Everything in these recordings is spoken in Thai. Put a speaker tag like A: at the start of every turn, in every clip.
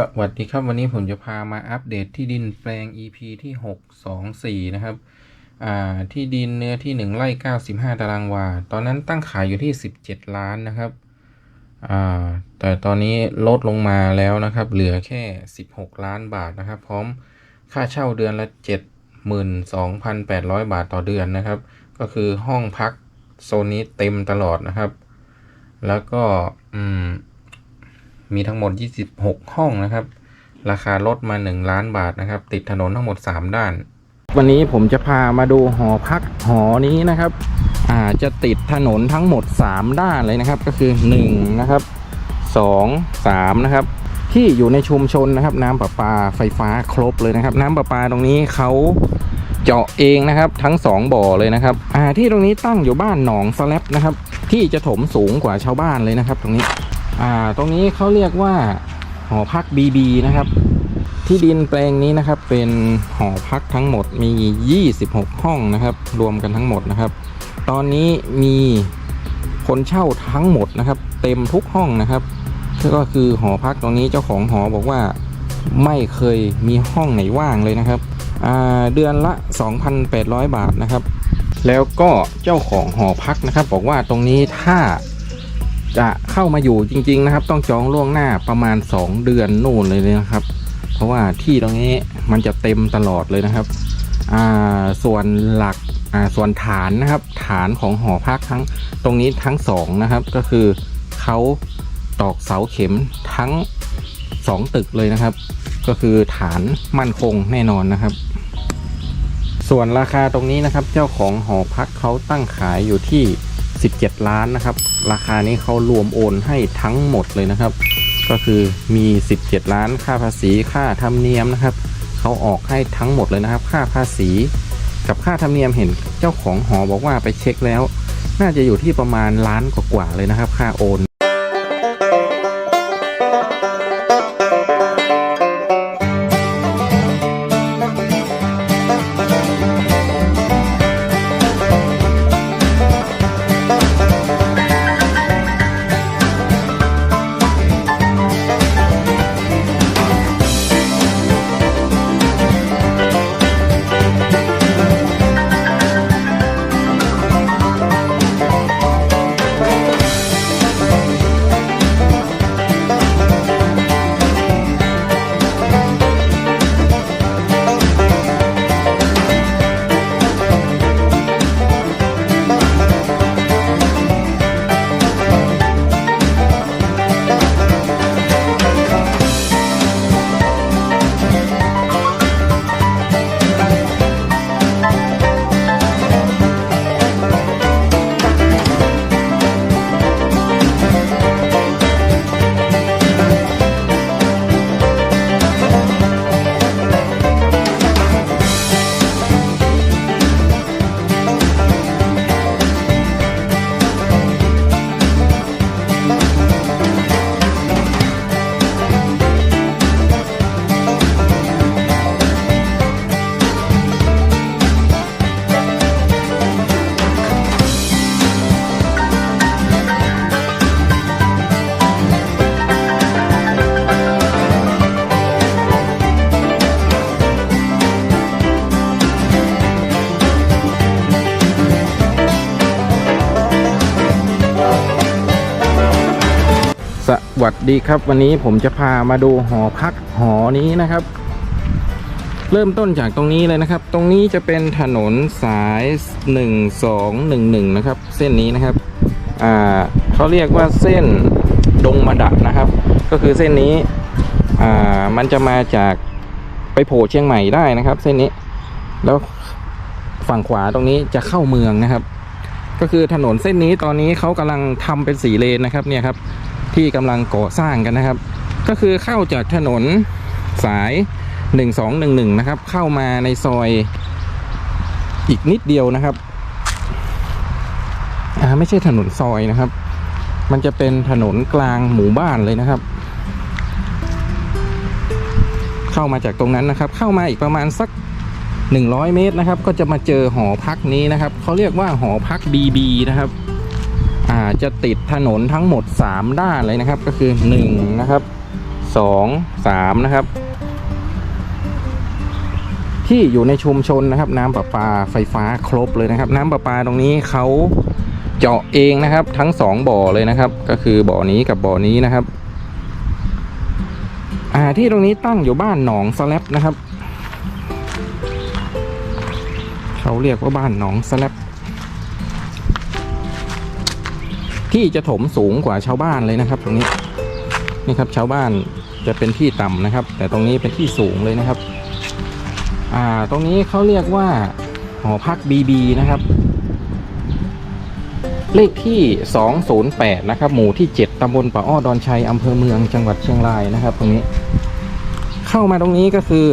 A: สวัสดีครับวันนี้ผมจะพามาอัปเดตที่ดินแปลง EP ที่ 624 นะครับที่ดินเนื้อที่ 1ไร่95 ตารางวา ตอนนั้นตั้งขายอยู่ที่ 17 ล้านนะครับแต่ตอนนี้ลดลงมาแล้วนะครับ เหลือแค่ 16 ล้านบาทนะครับ พร้อมค่าเช่าเดือนละ 72,800 บาทต่อเดือนนะครับ ก็คือห้องพักโซนนี้เต็มตลอดนะครับ แล้วก็อืม มีทั้งหมด 26 ห้องนะครับ ราคาลดมา 1 ล้านบาทนะครับ ติดถนนทั้งหมด 3 ด้าน วันนี้ผมจะพามาดูหอพักหอนี้นะครับอ่าจะติดถนนทั้งหมด 3 ด้านเลยนะครับ ก็คือ1นะครับ2 3นะครับที่อยู่ในชุมชนนะครับ น้ำประปาไฟฟ้าครบเลยนะครับ น้ำประปาตรงนี้เขาเจาะเองนะครับ ทั้ง 2 บ่อเลยนะครับอ่าที่ตรงนี้ตั้งอยู่บ้านหนองสแลบนะครับ ที่จะถมสูงกว่าชาวบ้านเลยนะครับ ตรงนี้ อ่าตรงนี้เขาเรียกว่าหอพัก BB นะครับ ที่ดินแปลงนี้นะครับเป็นหอพักทั้งหมดมี 26 ห้องนะครับ รวมกันทั้งหมดนะครับ ตอนนี้มีคนเช่าทั้งหมดนะครับ เต็มทุกห้องนะครับก็คือหอพักตรงนี้เจ้าของหอบอกว่าไม่เคยมีห้องไหนว่างเลยนะครับเดือนละ 2,800 บาทนะครับ แล้วก็เจ้าของหอพักนะครับ บอกว่าตรงนี้ถ้า จะเข้ามาอยู่จริง ๆ นะครับ ต้องจองล่วงหน้าประมาณ 2 เดือนนู่นเลยนะครับ เพราะว่าที่ตรงนี้มันจะเต็มตลอดเลยนะครับส่วนหลักส่วนฐานนะครับ ฐานของหอพักทั้งตรงนี้ทั้งสองนะครับ ก็คือเขาตอกเสาเข็มทั้งสองตึกเลยนะครับ ก็คือฐานมั่นคงแน่นอนนะครับ ส่วนราคาตรงนี้นะครับ เจ้าของหอพักเขาตั้งขายอยู่ที่ 17 ล้านนะครับ ราคานี้เขารวมโอนให้ทั้งหมดเลยนะครับ ก็คือมี 17 ล้านค่าภาษีค่าธรรมเนียมนะครับเขาออกให้ทั้งหมดเลยนะครับ ค่าภาษี กับค่าธรรมเนียมเห็นเจ้าของหอบอกว่าไปเช็คแล้ว น่าจะอยู่ที่ประมาณล้านกว่าๆเลยนะครับ ค่าโอน ดีครับวันนี้ผมจะพามาดูหอพักหอนี้นะครับ เริ่มต้นจากตรงนี้เลยนะครับ ตรงนี้จะเป็นถนนสาย 1211 นะครับ เส้นนี้นะครับอ่าเขาเรียกว่าเส้นดงมะดะนะครับ ก็คือเส้นนี้อ่ามันจะมาจากไปโผล่เชียงใหม่ได้นะครับ เส้นนี้แล้วฝั่งขวาตรงนี้จะเข้าเมืองนะครับ ก็คือถนนเส้นนี้ตอนนี้เขากำลังทำเป็นสีเลนนะครับเนี่ยครับ ที่กำลังก่อสร้างกันนะครับ ก็คือเข้าจากถนนสาย 1211 นะครับ เข้ามาในซอยอีกนิดเดียวนะครับอ่าไม่ใช่ถนนซอยนะครับ มันจะเป็นถนนกลางหมู่บ้านเลยนะครับ เข้ามาจากตรงนั้นนะครับ เข้ามาอีกประมาณสัก 100 เมตรนะครับ ก็จะมาเจอหอพักนี้นะครับเขาเรียกว่าหอพัก BB นะครับ อ่าจะติดถนนทั้งหมด 3 ด้านเลยนะครับ ก็คือ1นะครับสองสามนะครับ ที่อยู่ในชุมชนนะครับ น้ำประปาไฟฟ้าครบเลยนะครับ น้ำประปาตรงนี้เขาเจาะเองนะครับ ทั้งสองบ่อเลยนะครับ ก็คือบ่อนี้กับบ่อนี้นะครับอ่าที่ตรงนี้ตั้งอยู่บ้านหนองสแลบนะครับเขาเรียกว่าบ้านหนองสแลบ ที่จะถมสูงกว่าชาวบ้านเลยนะครับ ตรงนี้นี่ครับชาวบ้านจะเป็นที่ต่ำนะครับ แต่ตรงนี้เป็นที่สูงเลยนะครับ อ่าตรงนี้เขาเรียกว่าหอพักบีบีนะครับ เลขที่ 208 นะครับ หมู่ที่ 7 ตำบลป่าอ้อดอนชัยอำเภอเมืองจังหวัดเชียงรายนะครับ ตรงนี้ เข้ามาตรงนี้ก็คือ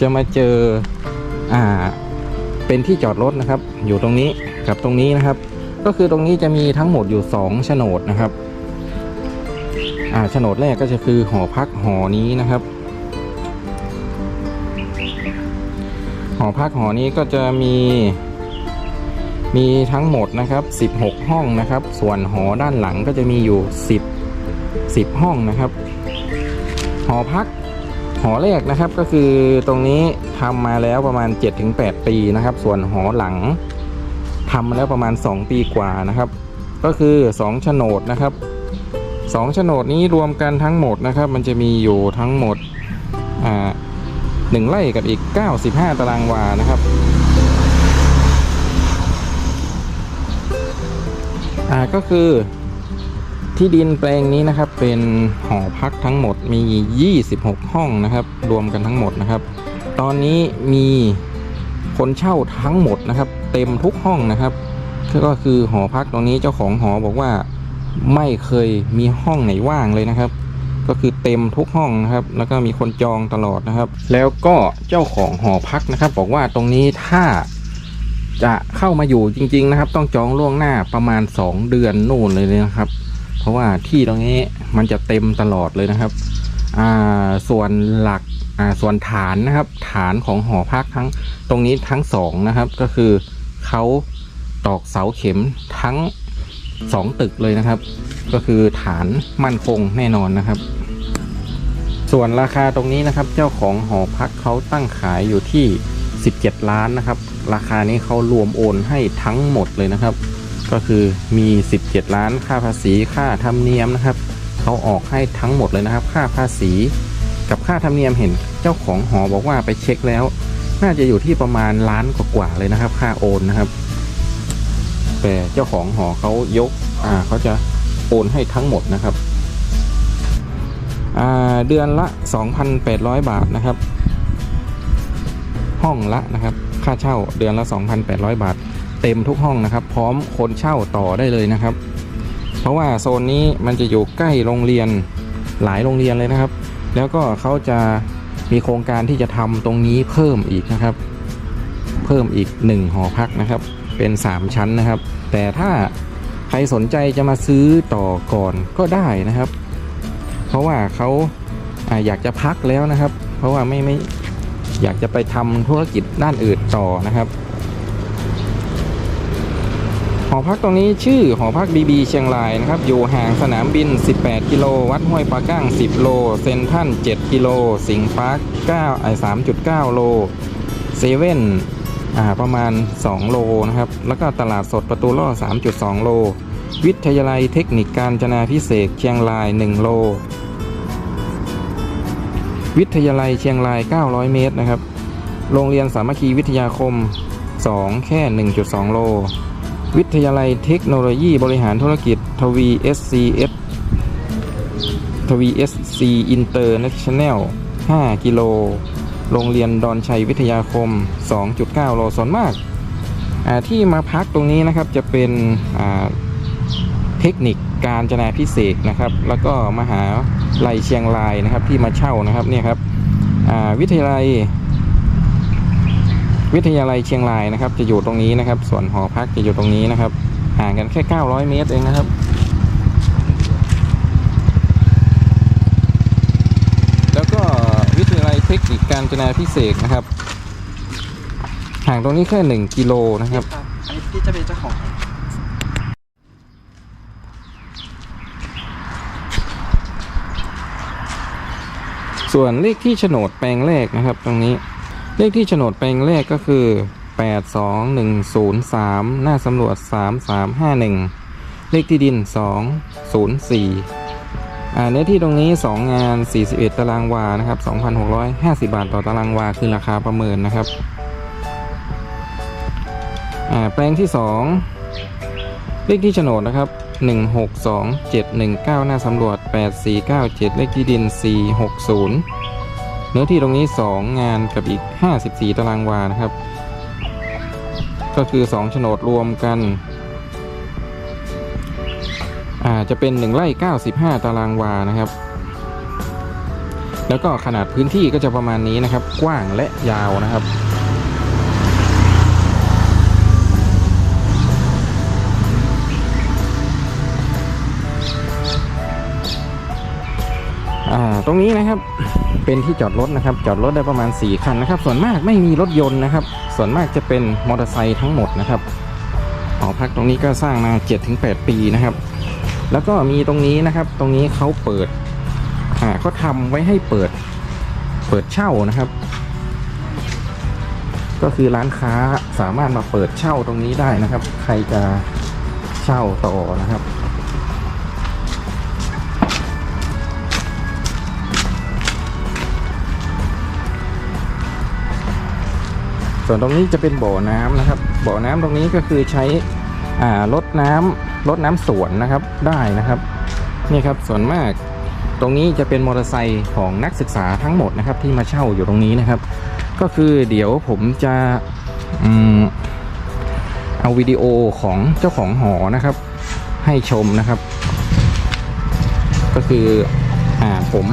A: จะมาเจออ่าเป็นที่จอดรถนะครับ อยู่ตรงนี้กับตรงนี้นะครับ ก็คือตรงนี้จะมีทั้งหมดอยู่2โฉนดนะครับอ่าโฉนดแรกก็จะคือหอพักหอนี้นะครับ หอพักหอนี้ก็จะมีมีทั้งหมดนะครับ 16 ห้องนะครับ ส่วนหอด้านหลังก็จะมีอยู่ 10 10 ห้องนะครับ หอพักหอแรกนะครับก็คือตรงนี้ทำมาแล้วประมาณ 7-8 ปีนะครับ ส่วนหอหลัง ทำมาแล้วประมาณ 2 ปีกว่านะครับ ก็คือ2โฉนดนะครับ2โฉนดนี้รวมกันทั้งหมดนะครับ มันจะมีอยู่ทั้งหมดหนึ่งไร่กับอีก 95 ตารางวานะครับก็คือที่ดินแปลงนี้นะครับเป็นหอพักทั้งหมดมี 26 ห้องนะครับ รวมกันทั้งหมดนะครับ ตอนนี้มีคนเช่าทั้งหมดนะครับ เต็มทุกห้องนะครับ ก็คือหอพักตรงนี้เจ้าของหอบอกว่าไม่เคยมีห้องไหนว่างเลยนะครับ ก็คือเต็มทุกห้องนะครับ แล้วก็มีคนจองตลอดนะครับ แล้วก็เจ้าของหอพักนะครับ บอกว่าตรงนี้ถ้าจะเข้ามาอยู่จริง ๆ นะครับ ต้องจองล่วงหน้าประมาณ 2 เดือนนู่นเลยนะครับ เพราะว่าที่ตรงนี้มันจะเต็มตลอดเลยนะครับอ่าส่วนหลักอ่าส่วนฐานนะครับ ฐานของหอพักทั้งตรงนี้ทั้งสองนะครับก็คือ เขาตอกเสาเข็มทั้งสองตึกเลยนะครับ ก็คือฐานมั่นคงแน่นอนนะครับ ส่วนราคาตรงนี้นะครับ เจ้าของหอพักเขาตั้งขายอยู่ที่ 17 ล้านนะครับ ราคานี้เขารวมโอนให้ทั้งหมดเลยนะครับ ก็คือมี 17 ล้านค่าภาษีค่าธรรมเนียมนะครับเขาออกให้ทั้งหมดเลยนะครับ ค่าภาษี กับค่าธรรมเนียมเห็นเจ้าของหอบอกว่าไปเช็คแล้ว น่าจะอยู่ที่ประมาณล้านกว่าๆเลยนะครับ ค่าโอนนะครับ แต่เจ้าของหอเขายก อ่าเขาจะโอนให้ทั้งหมดนะครับ อ่าเดือนละ 2,800 บาทนะครับ ห้องละนะครับ ค่าเช่าเดือนละ 2,800 บาท เต็มทุกห้องนะครับ พร้อมคนเช่าต่อได้เลยนะครับ เพราะว่าโซนนี้มันจะอยู่ใกล้โรงเรียนหลายโรงเรียนเลยนะครับ แล้วก็เขาจะ มีโครงการที่จะทำตรงนี้เพิ่มอีกนะครับ เพิ่มอีก 1 หอพักนะครับ เป็น 3 ชั้นนะครับ แต่ถ้าใครสนใจจะมาซื้อต่อก่อนก็ได้นะครับ เพราะว่าเขาอาอยากจะพักแล้วนะครับ เพราะว่าไม่ไม่อยากจะไปทำธุรกิจด้านอื่นต่อนะครับ หอพักตรงนี้ชื่อหอพักบีบีเชียงรายนะครับอยู่ห่างสนามบิน 18 กิโล วัดห้วยปลาก้าง 10 โล เซนทัน7 กิโล สิงห์ปาร์ค9ไอ3.9 โลเซเว่นอ่าประมาณ 2 โลนะครับ แล้วก็ตลาดสดประตูล่อ 3.2 โล วิทยาลัยเทคนิคการจนาพิเศษเชียงราย 1 โล วิทยาลัยเชียงราย 900 เมตรนะครับ โรงเรียนสามัคคีวิทยาคม 2 แค่ 1.2 โล วิทยาลัยเทคโนโลยีบริหารธุรกิจทวี SCS ทวี SC International 5 กิโล โรงเรียนดอนชัยวิทยาคม 2.9 โลส่วนมาก ที่มาพักตรงนี้นะครับจะเป็นเทคนิคการจนาพิเศษนะครับ แล้วก็มหาลัยเชียงรายนะครับที่มาเช่านะครับเนี่ยครับวิทยาลัย วิทยาลัยเชียงรายนะครับ จะอยู่ตรงนี้นะครับ ส่วนหอพักจะอยู่ตรงนี้นะครับ ห่างกันแค่ 900 เมตรเองนะครับแล้วก็วิทยาลัยเทคนิคการจนาพิเศษกนะครับ ห่างตรงนี้แค่ 1 กิโลนะครับ
B: ครับ อันนี้พี่จะเป็นเจ้าของ
A: ส่วนเลขที่โฉนดแปลงแรกนะครับ ตรงนี้ เลขที่โฉนดแปลงแรกก็คือ 82103 หน้าสำรวจ 3351 เลขที่ดิน 204อ่าเนื้อที่ตรงนี้ 2 งาน 41 ตารางวา นะครับ 2,650 บาทต่อตารางวา คือราคาประเมินนะครับอ่าแปลงที่ 2 เลขที่โฉนดนะครับ162719 หน้าสำรวจ 8497 เลขที่ดิน 460 เนื้อที่ตรงนี้ 2 งานกับอีก 54 ตารางวานะครับ ก็คือ 2 โฉนดรวมกันอ่าจะเป็น 1 ไร่ 95 ตารางวานะครับ แล้วก็ขนาดพื้นที่ก็จะประมาณนี้นะครับ กว้างและยาวนะครับ ตรงนี้นะครับ เป็นที่จอดรถนะครับ จอดรถได้ประมาณ 4 คันนะครับ ส่วนมากไม่มีรถยนต์นะครับ ส่วนมากจะเป็นมอเตอร์ไซค์ทั้งหมดนะครับหอพักตรงนี้ก็สร้างมา 7-8 ปีนะครับ แล้วก็มีตรงนี้นะครับ ตรงนี้เขาเปิดอ่าเขาทำไว้ให้เปิด เปิดเช่านะครับ ก็คือร้านค้าสามารถมาเปิดเช่าตรงนี้ได้นะครับ ใครจะเช่าต่อนะครับ ส่วนตรงนี้จะเป็นบ่อน้ำนะครับ บ่อน้ำตรงนี้ก็คือใช้อ่ารดน้ำรดน้ำสวนนะครับได้นะครับนี่ครับส่วนมากตรงนี้จะเป็นมอเตอร์ไซค์ของนักศึกษาทั้งหมดนะครับ ที่มาเช่าอยู่ตรงนี้นะครับ ก็คือเดี๋ยวผมจะอมเอาวิดีโอของเจ้าของหอนะครับ ให้ชมนะครับ ก็คืออ่าผม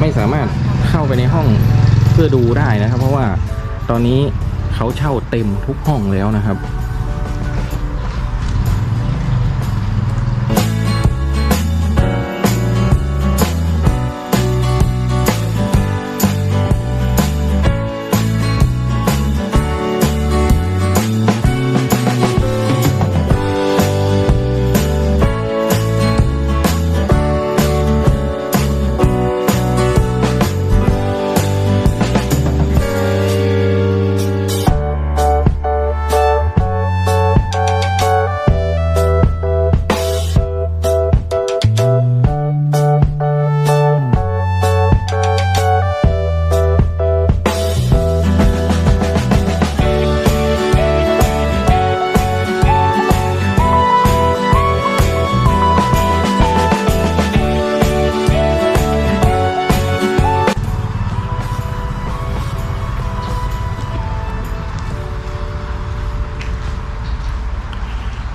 A: ไม่สามารถเข้าไปในห้องเพื่อดูได้นะครับ เพราะว่าตอนนี้ เขาเช่าเต็มทุกห้องแล้วนะครับ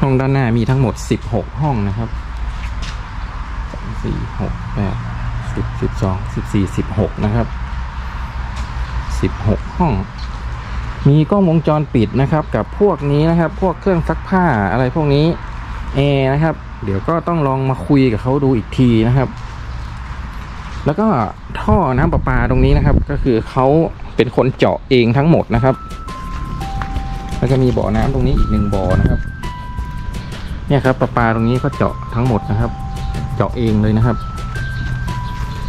A: ห้องด้านหน้ามีทั้งหมด 16 ห้องนะครับสองสี่หกแปดสิบสิบสองสิบสี่สิบหกนะครับ16ห้อง มีกล้องวงจรปิดนะครับ กับพวกนี้นะครับ พวกเครื่องซักผ้าอะไรพวกนี้แอร์นะครับ เดี๋ยวก็ต้องลองมาคุยกับเขาดูอีกทีนะครับ แล้วก็ท่อน้ำประปาตรงนี้นะครับ ก็คือเขาเป็นคนเจาะเองทั้งหมดนะครับ แล้วก็มีบ่อน้ำตรงนี้อีกหนึ่งบ่อนะครับ เนี่ยครับประปาตรงนี้ก็เจาะทั้งหมดนะครับ เจาะเองเลยนะครับ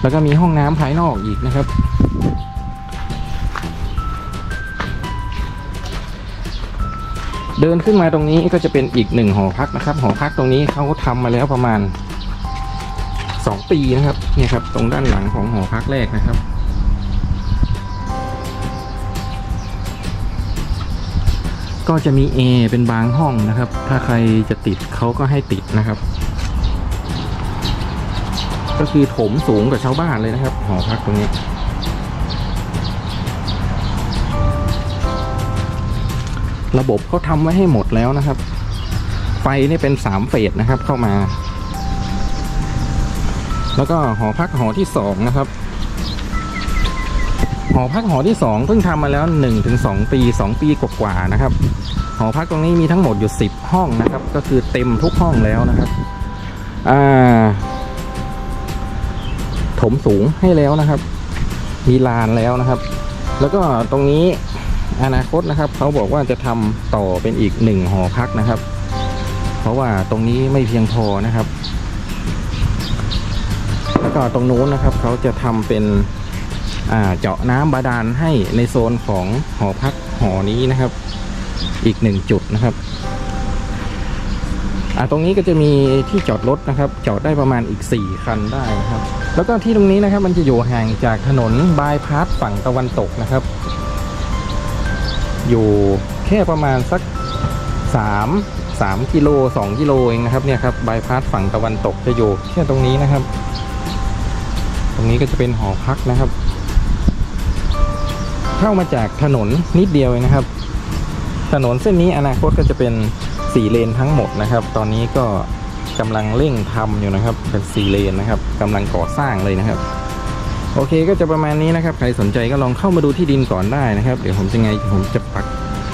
A: แล้วก็มีห้องน้ำภายนอกอีกนะครับ เดินขึ้นมาตรงนี้ก็จะเป็นอีกหนึ่งหอพักนะครับ หอพักตรงนี้เขาทำมาแล้วประมาณสองปีนะครับ เนี่ยครับ ตรงด้านหลังของหอพักแรกนะครับ ก็จะมี A เป็นบางห้องนะครับ ถ้าใครจะติดเขาก็ให้ติดนะครับ ก็คือโถมสูงกว่าชาวบ้านเลยนะครับ หอพักตรงนี้ระบบเขาทำไว้ให้หมดแล้วนะครับ ไฟนี่เป็นสามเฟสนะครับเข้ามา แล้วก็หอพักหอที่สองนะครับ อพักหอที่สองเพิ่งทำมาแล้ว1นถึงสปีสองปีกว่าๆนะครับ หอพักตรงนี้มีทั้งหมดอยู่สิบห้องนะครับ ก็คือเต็มทุกห้องแล้วนะครับอ่าถมสูงให้แล้วนะครับ มีลานแล้วนะครับ แล้วก็ตรงนี้อนาคตนะครับเขาบอกว่าจะทำต่อเป็นอีกหนึ่งหอพักนะครับ เพราะว่าตรงนี้ไม่เพียงพอนะครับ แล้วก็ตรงนู้นนะครับเขาจะทำเป็น เจาะน้ำบาดาลให้ในโซนของหอพักหอนี้นะครับ อีกหนึ่งจุดนะครับตรงนี้ก็จะมีที่จอดรถนะครับ จอดได้ประมาณอีก 4 คันได้นะครับ แล้วก็ที่ตรงนี้นะครับมันจะอยู่ห่างจากถนนบายพาสฝั่งตะวันตกนะครับ อยู่แค่ประมาณสัก 3 3กิโล2กิโลเองนะครับเนี่ยครับบายพาสฝั่งตะวันตกจะอยู่แค่ตรงนี้นะครับ ตรงนี้ก็จะเป็นหอพักนะครับ เข้ามาจากถนนนิดเดียวเองนะครับ ถนนเส้นนี้อนาคตก็จะเป็นสี่เลนทั้งหมดนะครับ ตอนนี้ก็กำลังเร่งทำอยู่นะครับ เป็นสี่เลนนะครับกำลังก่อสร้างเลยนะครับ โอเคก็จะประมาณนี้นะครับ ใครสนใจก็ลองเข้ามาดูที่ดินก่อนได้นะครับ เดี๋ยวผมจะไงผมจะปัก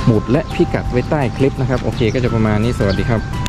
A: หมุดและพิกัดไว้ใต้คลิปนะครับ โอเคก็จะประมาณนี้สวัสดีครับ